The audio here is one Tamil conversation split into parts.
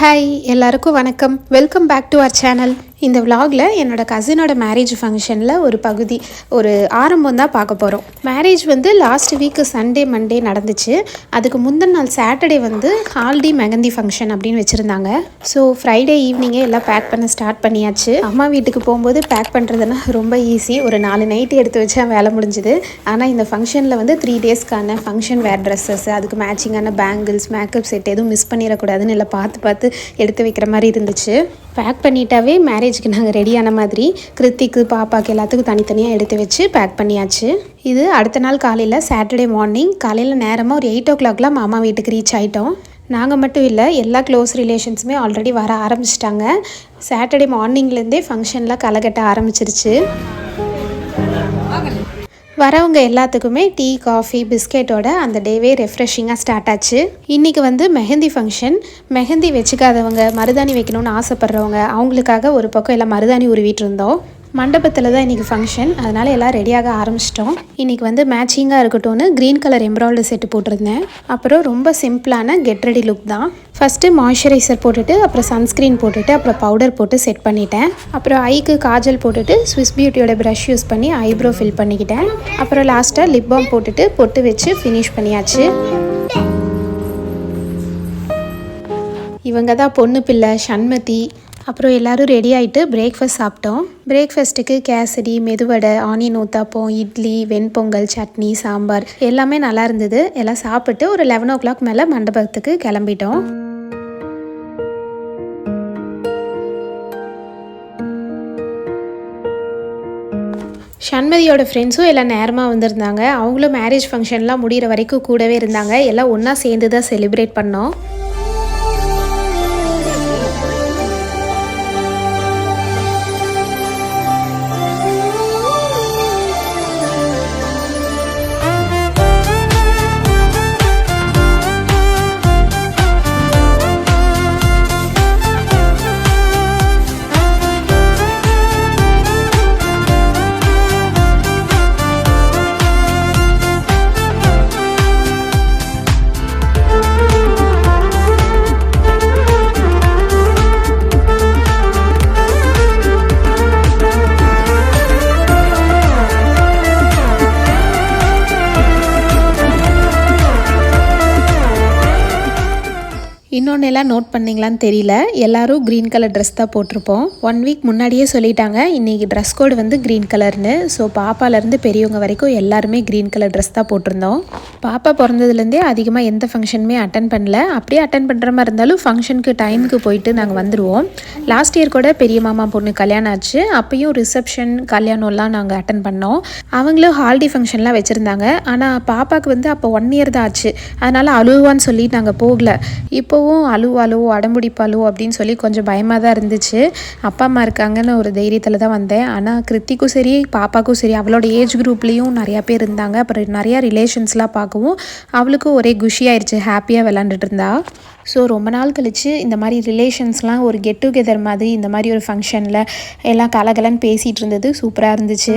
ஹாய் எல்லாருக்கும் வணக்கம். Welcome back to our channel இந்த விலாகில் என்னோட கசினோட மேரேஜ் ஃபங்க்ஷனில் ஒரு பகுதி ஒரு ஆரம்பம் தான் பார்க்க போகிறோம் மேரேஜ் வந்து லாஸ்ட் வீக்கு சண்டே மண்டே நடந்துச்சு. அதுக்கு முந்தின நாள் சாட்டர்டே வந்து ஹால்டி மெகந்தி ஃபங்க்ஷன் அப்படின்னு வச்சுருந்தாங்க. ஸோ ஃப்ரைடே ஈவினிங்கே எல்லாம் பேக் பண்ண ஸ்டார்ட் பண்ணியாச்சு. அம்மா வீட்டுக்கு போகும்போது பேக் பண்ணுறதுனா ரொம்ப ஈஸி ஒரு நாலு நைட்டு எடுத்து வச்சா வேலை முடிஞ்சுது. ஆனால் இந்த ஃபங்க்ஷனில் வந்து த்ரீ டேஸ்க்கான ஃபங்க்ஷன் வேர் ட்ரெஸ்ஸஸ் அதுக்கு மேட்சிங்கான பேங்கிள்ஸ் மேக்கப் செட் எதுவும் மிஸ் பண்ணிடக்கூடாதுன்னு இல்லை பார்த்து பார்த்து எடுத்து வைக்கிற மாதிரி இருந்துச்சு. பேக் பண்ணிட்டாவே மேரேஜுக்கு நாங்கள் ரெடியான மாதிரி கிருத்திக்கு பாப்பாக்கு எல்லாத்துக்கும் தனித்தனியாக எடுத்து வச்சு பேக் பண்ணியாச்சு. இது அடுத்த நாள் காலையில் சாட்டர்டே மார்னிங் காலையில் நேரமாக ஒரு எயிட் ஓ கிளாக்லாம் மாமா வீட்டுக்கு ரீச் ஆகிட்டோம் நாங்கள் மட்டும் இல்லை எல்லா க்ளோஸ் ரிலேஷன்ஸுமே ஆல்ரெடி வர ஆரம்பிச்சிட்டாங்க. சாட்டர்டே மார்னிங்லேருந்தே ஃபங்க்ஷன்லாம் களைகட்ட ஆரம்பிச்சிருச்சு. வரவங்க எல்லாத்துக்குமே டீ காஃபி பிஸ்கெட்டோட அந்த டேவே ரெஃப்ரெஷிங்காக ஸ்டார்ட் ஆச்சு. இன்றைக்கி வந்து மெஹந்தி ஃபங்க்ஷன் மெஹந்தி வச்சுக்காதவங்க மருதாணி வைக்கணும்னு ஆசைப்பட்றவங்க அவங்களுக்காக ஒரு பக்கம் எல்லாம் மருதாணி உருவிட்டு இருந்தோம். மண்டபத்தில் தான் இன்றைக்கி ஃபங்க்ஷன் அதனால் எல்லாம் ரெடியாக ஆரம்பிச்சிட்டோம். இன்றைக்கி வந்து மேட்சிங்காக இருக்கட்டும்னு க்ரீன் கலர் எம்ப்ராய்டரி செட்டு போட்டிருந்தேன். அப்புறம் ரொம்ப சிம்பிளான கெட் ரெடி லுக் தான். ஃபஸ்ட்டு மாய்ஸ்சரைசர் போட்டுட்டு அப்புறம் சன்ஸ்க்ரீன் போட்டுட்டு அப்புறம் பவுடர் போட்டு செட் பண்ணிட்டேன். அப்புறம் ஐக்கு காஜல் போட்டுட்டு ஸ்விஸ் பியூட்டியோட ப்ரஷ் யூஸ் பண்ணி ஐப்ரோ ஃபில் பண்ணிக்கிட்டேன். அப்புறம் லாஸ்ட்டாக லிப் பாம் போட்டுட்டு பொட்டு வச்சு ஃபினிஷ் பண்ணியாச்சு. இவங்க தான் பொண்ணு பிள்ளை சண்மதி அப்புறம் எல்லாரும் ரெடி ஆகிட்டு பிரேக்ஃபாஸ்ட் சாப்பிட்டோம். பிரேக்ஃபாஸ்ட்டுக்கு கேசரி மெதுவடை ஆனியன் ஊத்தாப்பம் இட்லி வெண்பொங்கல் சட்னி சாம்பார் எல்லாமே நல்லா இருந்தது. எல்லாம் சாப்பிட்டு ஒரு லெவன் ஓ கிளாக் மேலே மண்டபத்துக்கு கிளம்பிட்டோம். சண்மதியோட ஃப்ரெண்ட்ஸும் எல்லாம் நேரமாக வந்திருந்தாங்க. அவங்களும் மேரேஜ் ஃபங்க்ஷன்லாம் முடிகிற வரைக்கும் கூடவே இருந்தாங்க. எல்லாம் ஒன்றா சேர்ந்து தான் செலிப்ரேட் பண்ணோம். இன்னொன்று எல்லாம் நோட் பண்ணீங்களான்னு தெரியல. எல்லாரும் க்ரீன் கலர் ட்ரெஸ் தான் போட்டிருப்போம். ஒன் வீக் முன்னாடியே சொல்லிட்டாங்க இன்றைக்கி ட்ரெஸ் கோடு வந்து க்ரீன் கலர்னு ஸோ பாப்பாலேருந்து பெரியவங்க வரைக்கும் எல்லாருமே க்ரீன் கலர் ட்ரெஸ் தான் போட்டிருந்தோம். பாப்பா பிறந்ததுலேருந்தே அதிகமாக எந்த ஃபங்க்ஷனுமே அட்டன் பண்ணல. அப்படியே அட்டன் பண்ணுற மாதிரி இருந்தாலும் ஃபங்க்ஷனுக்கு டைமுக்கு போயிட்டு நாங்கள் வந்துடுவோம் லாஸ்ட் இயர் கூட பெரிய மாமா பொண்ணு கல்யாணம் ஆச்சு. அப்பயும் ரிசப்ஷன் கல்யாணம்லாம் நாங்கள் அட்டன் பண்ணோம். அவங்களும் ஹால்டி ஃபங்க்ஷன்லாம் வச்சுருந்தாங்க. ஆனால் பாப்பாவுக்கு வந்து அப்போ ஒன் இயர் தான் ஆச்சு. அதனால் அழுவான்னு சொல்லி நாங்கள் போகல. இப்போவும் எனக்கும் அழுவாளோ அடம்புடிப்பாளோ அப்படின்னு சொல்லி கொஞ்சம் பயமாக தான் இருந்துச்சு. அப்பா அம்மா இருக்காங்கன்னு ஒரு தைரியத்தில் தான் வந்தேன். ஆனால் கிருத்திக்கும் சரி பாப்பாக்கும் சரி அவளோட ஏஜ் குரூப்லேயும் நிறையா பேர் இருந்தாங்க. அப்புறம் நிறையா ரிலேஷன்ஸ்லாம் பார்க்கவும் அவளுக்கும் ஒரே குஷியாயிருச்சு ஹாப்பியாக விளாண்டுட்டு இருந்தா. ஸோ ரொம்ப நாள் கழித்து இந்த மாதிரி ரிலேஷன்ஸ்லாம் ஒரு கெட் டுகெதர் மாதிரி இந்த மாதிரி ஒரு ஃபங்க்ஷனில் எல்லாம் கலகலன்னு பேசிகிட்டு இருந்தது. சூப்பராக இருந்துச்சு.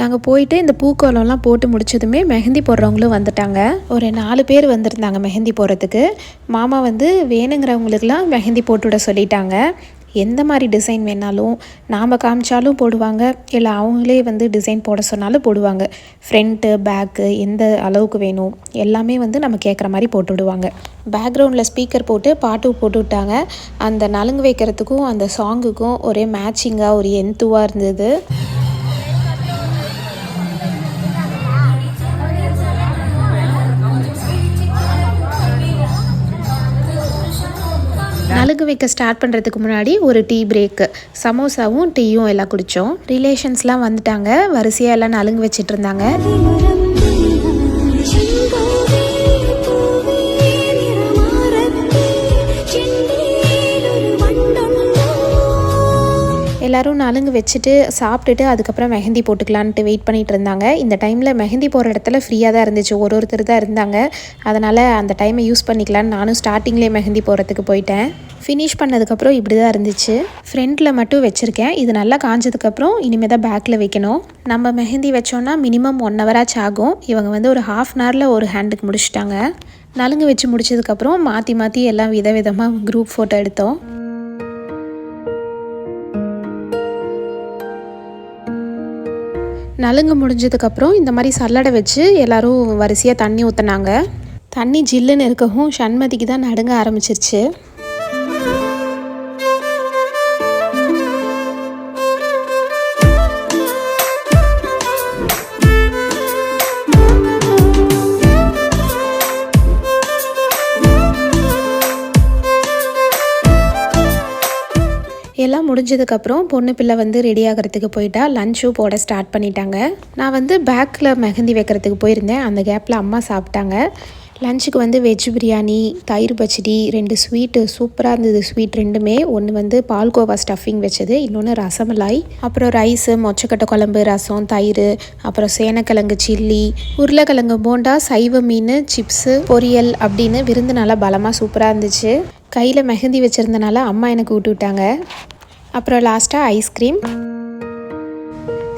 நாங்கள் போயிட்டு இந்த பூக்கோலம்லாம் போட்டு முடிச்சதுமே மெஹந்தி போடுறவங்களும் வந்துட்டாங்க. ஒரு நாலு பேர் வந்திருந்தாங்க மெஹந்தி போடுறதுக்கு. மாமா வந்து வேணுங்கிறவங்களுக்குலாம் மெஹந்தி போட்டு விட சொல்லிட்டாங்க. எந்த மாதிரி டிசைன் வேணாலும் நாம் காமிச்சாலும் போடுவாங்க. இல்லை அவங்களே வந்து டிசைன் போட சொன்னாலும் போடுவாங்க. ஃப்ரண்ட்டு பேக்கு எந்த அளவுக்கு வேணும் எல்லாமே வந்து நம்ம கேட்குற மாதிரி போட்டு விடுவாங்க. பேக்ரவுண்டில் ஸ்பீக்கர் போட்டு பாட்டு போட்டு விட்டாங்க. அந்த நலுங்கு வைக்கிறதுக்கும் அந்த சாங்குக்கும் ஒரே மேட்சிங்காக ஒரு எந்துவாக இருந்தது. நலுங்கு வைக்க ஸ்டார்ட் பண்ணுறதுக்கு முன்னாடி ஒரு டீ பிரேக்கு சமோசாவும் டீயும் எல்லாம் குடித்தோம் ரிலேஷன்ஸ்லாம் வந்துட்டாங்க. வரிசையாக எல்லாம் நலுங்கு வச்சிட்டு இருந்தாங்க. எல்லாரும் நலுங்கு வச்சுட்டு சாப்பிட்டுட்டு அதுக்கப்புறம் மெஹந்தி போட்டுக்கலான்ட்டு வெயிட் பண்ணிட்டு இருந்தாங்க. இந்த டைமில் மெஹந்தி போகிற இடத்துல ஃப்ரீயாக தான் இருந்துச்சு. ஒரு ஒருத்தர் தான் இருந்தாங்க. அதனால் அந்த டைமை யூஸ் பண்ணிக்கலான்னு நானும் ஸ்டார்டிங்லேயே மெஹந்தி போகிறதுக்கு போயிட்டேன். ஃபினிஷ் பண்ணதுக்கப்புறம் இப்படி தான் இருந்துச்சு. ஃப்ரண்ட்டில் மட்டும் வச்சுருக்கேன். இது நல்லா காஞ்சதுக்கப்புறம் இனிமேல் தான் பேக்கில் வைக்கணும். நம்ம மெஹந்தி வச்சோன்னா மினிமம் ஒன் ஹவராச்சு ஆகும். இவங்க வந்து ஒரு ஹாஃப் அன் ஹவரில் ஒரு ஹேண்டுக்கு முடிச்சிட்டாங்க. நலுங்கு வச்சு முடிச்சதுக்கப்புறம் மாற்றி மாற்றி எல்லாம் விதவிதமாக குரூப் ஃபோட்டோ எடுத்தோம். நலுங்கு முடிஞ்சதுக்கப்புறம் இந்த மாதிரி சல்லடை வச்சு எல்லாரும் வரிசையாக தண்ணி ஊற்றுனாங்க தண்ணி ஜில்லுன்னு இருக்கவும் சண்மதிக்கு தான் நடுங்க ஆரம்பிச்சிருச்சு. முடிஞ்சதுக்கப்புறம் பொண்ணு பிள்ளை வந்து ரெடி ஆகிறதுக்கு போயிட்டா. லஞ்சும் போட ஸ்டார்ட் பண்ணிட்டாங்க. நான் வந்து பேக்கில் மெஹந்தி வைக்கிறதுக்கு போயிருந்தேன். அந்த கேப்பில் அம்மா சாப்பிட்டாங்க. லஞ்சுக்கு வந்து வெஜ் பிரியாணி தயிர் பச்சடி ரெண்டு ஸ்வீட்டு சூப்பராக இருந்தது. ஸ்வீட் ரெண்டுமே. ஒன்று வந்து பால்கோவா ஸ்டஃபிங் வச்சது. இன்னொன்று ரசமலாய். அப்புறம் ரைஸு மொச்சக்கட்டை குழம்பு ரசம் தயிர் அப்புறம் சேனக்கிழங்கு சில்லி உருளைக்கிழங்கு போண்டா சைவ மீன் சிப்ஸு பொரியல் அப்படின்னு விருந்து நல்லா பலமாக சூப்பராக இருந்துச்சு. கையில் மெஹந்தி வச்சுருந்தனால அம்மா எனக்கு விட்டு விட்டாங்க. அப்புறம் லாஸ்ட்டாக ஐஸ்கிரீம்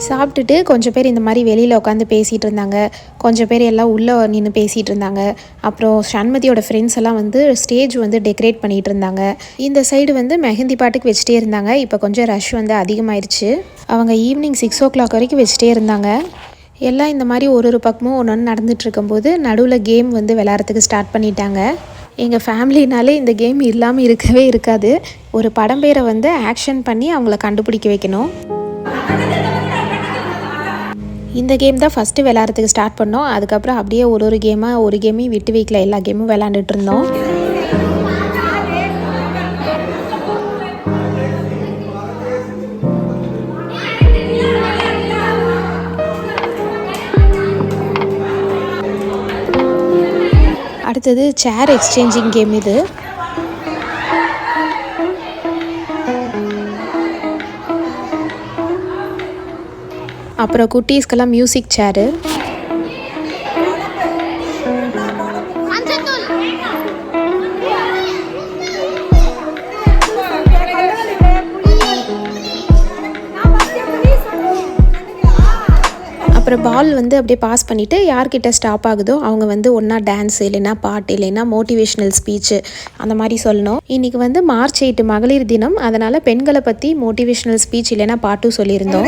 சாப்பிட்டுட்டு கொஞ்சம் பேர் இந்த மாதிரி வெளியில் உட்காந்து பேசிகிட்டு இருந்தாங்க. கொஞ்சம் பேர் எல்லாம் உள்ளே நின்று பேசிகிட்டு இருந்தாங்க. அப்புறம் சண்மதியோட ஃப்ரெண்ட்ஸ் எல்லாம் வந்து ஸ்டேஜ் வந்து டெக்கரேட் பண்ணிகிட்டு இருந்தாங்க. இந்த சைடு வந்து மெஹந்தி பாட்டுக்கு வச்சுட்டே இருந்தாங்க. இப்போ கொஞ்சம் ரஷ் வந்து அதிகமாயிருச்சு. அவங்க ஈவினிங் சிக்ஸ் ஓ கிளாக் வரைக்கும் வச்சுட்டே இருந்தாங்க. எல்லாம் இந்த மாதிரி ஒரு ஒரு பக்கமும் ஒன்று ஒன்று நடந்துகிட்ருக்கும்போது நடுவில் கேம் வந்து விளாட்றதுக்கு ஸ்டார்ட் பண்ணிட்டாங்க. எங்கள் ஃபேமிலினாலே இந்த கேம் இல்லாமல் இருக்கவே இருக்காது. ஒரு படம் பேரை வந்து ஆக்ஷன் பண்ணி அவங்கள கண்டுபிடிக்க வைக்கணும். இந்த கேம் தான் ஃபஸ்ட்டு விளாட்றதுக்கு ஸ்டார்ட் பண்ணோம். அதுக்கப்புறம் அப்படியே ஒரு ஒரு கேமாக ஒரு கேமையும் விட்டு வைக்கல. எல்லா கேமும் விளாண்டுட்டு இருந்தோம். அடுத்தது சேர் எக்ஸ்சேஞ்சிங் கேம் இது. அப்புறம் குட்டீஸ்க்கெல்லாம் மியூசிக் சேரு அப்புறம் பால் வந்து அப்படியே பாஸ் பண்ணிவிட்டு யார்கிட்ட ஸ்டாப் ஆகுதோ அவங்க வந்து ஒன்றா டான்ஸ் இல்லைன்னா பாட்டு இல்லைன்னா மோட்டிவேஷ்னல் ஸ்பீச்சு அந்த மாதிரி சொல்லணும். இன்றைக்கி வந்து மார்ச் எயிட்டு மகளிர் தினம். அதனால் பெண்களை பற்றி மோட்டிவேஷ்னல் ஸ்பீச் இல்லைன்னா பாட்டும் சொல்லியிருந்தோம்.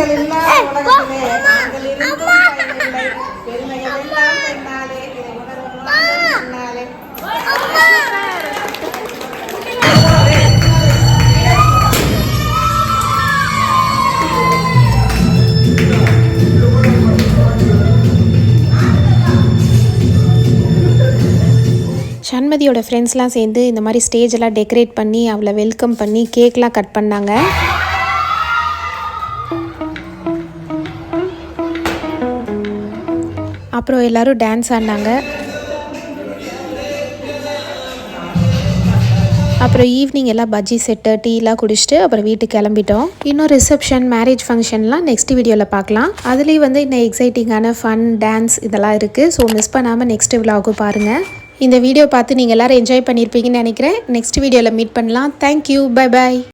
சண்மதியோட ஃப்ரெண்ட்ஸ்லாம் சேர்ந்து இந்த மாதிரி ஸ்டேஜ் எல்லாம் டெக்கரேட் பண்ணி அவளை வெல்கம் பண்ணி கேக்லாம் கட் பண்ணாங்க. அப்புறம் எல்லாரும் டான்ஸ் ஆடினாங்க. அப்புறம் ஈவினிங் எல்லாம் பஜ்ஜி செட்டு டீலாம் குடிச்சிட்டு அப்புறம் வீட்டுக்கு கிளம்பிட்டோம். இன்னும் ரிசப்ஷன் மேரேஜ் ஃபங்க்ஷன்லாம் நெக்ஸ்ட் வீடியோவில் பார்க்கலாம். அதுலேயும் வந்து இன்னும் எக்ஸைட்டிங்கான ஃபன் டான்ஸ் இதெல்லாம் இருக்குது ஸோ மிஸ் பண்ணாமல் நெக்ஸ்ட் விலாகும் பாருங்கள் இந்த வீடியோ பார்த்து நீங்கள் எல்லோரும் என்ஜாய் பண்ணியிருப்பீங்கன்னு நினைக்கிறேன். நெக்ஸ்ட் வீடியோவில் மீட் பண்ணலாம். Thank you bye bye